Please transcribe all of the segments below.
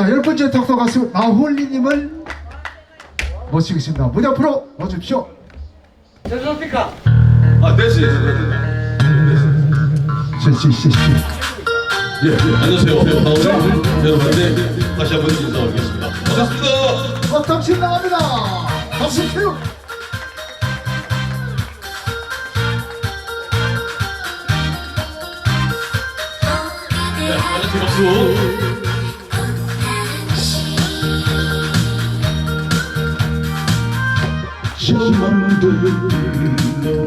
자, 열 번째 덕서 가수 나홀리님을 모시겠습니다. 무대 앞으로 와주십시오. 죄송합니까? 아, 됐어요. 실시, 실시. 예, 예. 안녕하세요. 나오는 여러분들 다시 한번 인사드리겠습니다. 반갑습니다. 어, 당신 나갑니다. 박수 태우. 네, 안녕하세요. 박수. Işıklandım Işıklandım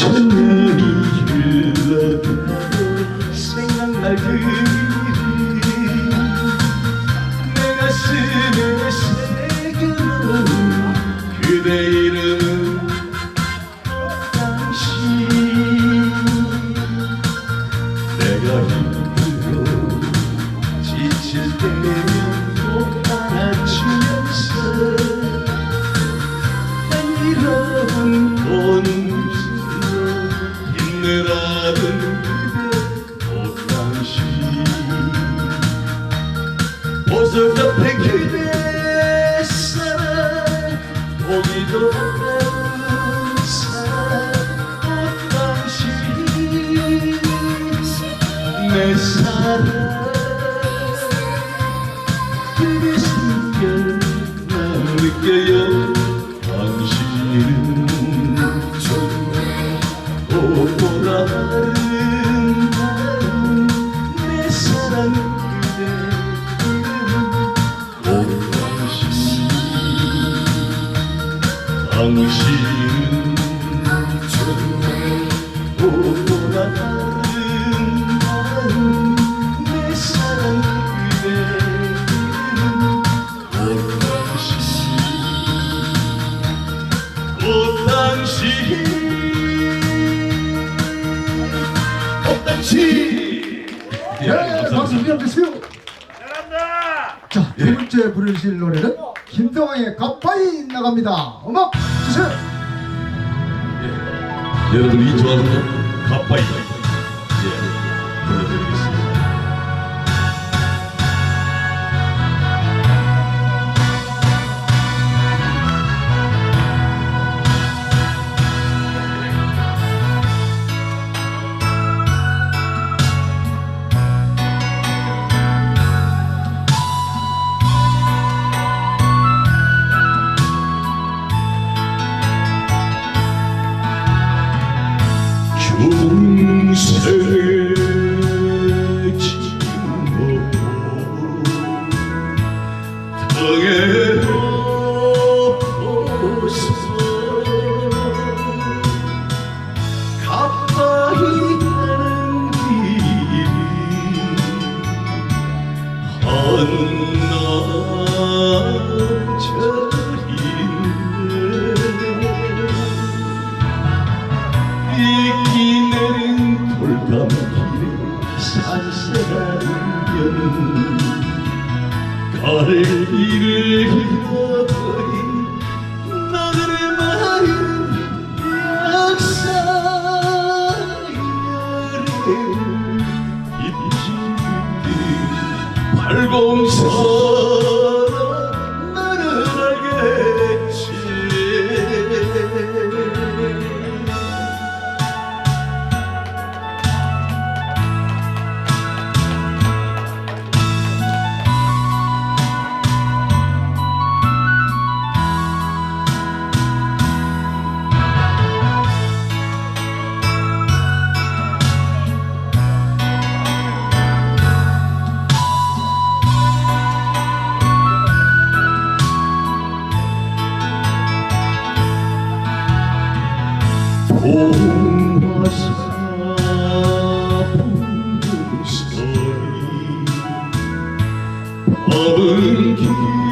Çelik güller 내 사랑 숨결 난 느껴요 꽃당신 예, 박수 부탁드리세요. 잘한다! 자, 두 번째 부르실 노래는 김동완의 가빠이 나갑니다. 음악 주세요. 예. 여러분이 좋아하는 가빠이. 예. 불러드리겠습니다. seni 나를 잃을 거리 나를 마음 약사여를 인신기 발공사 Story of a